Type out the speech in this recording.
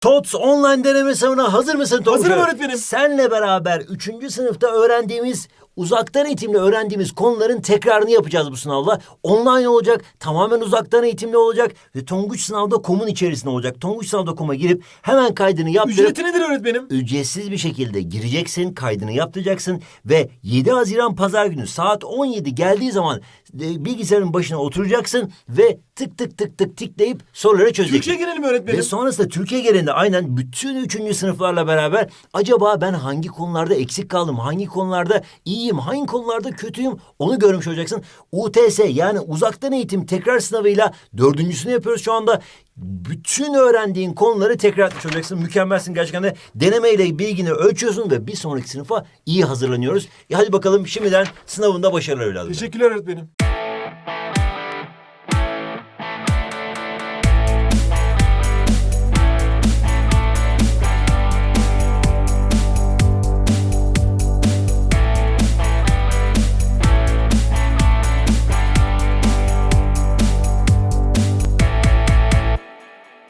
TOTS online deneme sınavına hazır mısın Tonguç? Hazırım öğretmenim. Senle beraber 3. sınıfta öğrendiğimiz, uzaktan eğitimle öğrendiğimiz konuların tekrarını yapacağız bu sınavla. Online olacak, tamamen uzaktan eğitimli olacak ve Tonguç sınavda komun içerisinde olacak. Tonguç sınavda koma girip hemen kaydını yaptırıp Ücreti nedir öğretmenim? ücretsiz bir şekilde gireceksin, kaydını yaptıracaksın ve 7 Haziran Pazar günü saat 17 geldiği zaman e, bilgisayarın başına oturacaksın ve tık tık tık tık tıklayıp soruları çözeceksin. Türkçe gelelim öğretmenim. Ve sonrasında Türkiye genelinde aynen bütün üçüncü sınıflarla beraber acaba ben hangi konularda eksik kaldım, hangi konularda iyiyim, hangi konularda kötüyüm onu görmüş olacaksın. UTS yani uzaktan eğitim tekrar sınavıyla dördüncüsünü yapıyoruz şu anda. Bütün öğrendiğin konuları tekrar etmiş olacaksın. Mükemmelsin gerçekten de. Denemeyle bilgini ölçüyorsun ve bir sonraki sınıfa iyi hazırlanıyoruz. E hadi bakalım şimdiden sınavında başarılar evladım. Teşekkürler öğretmenim.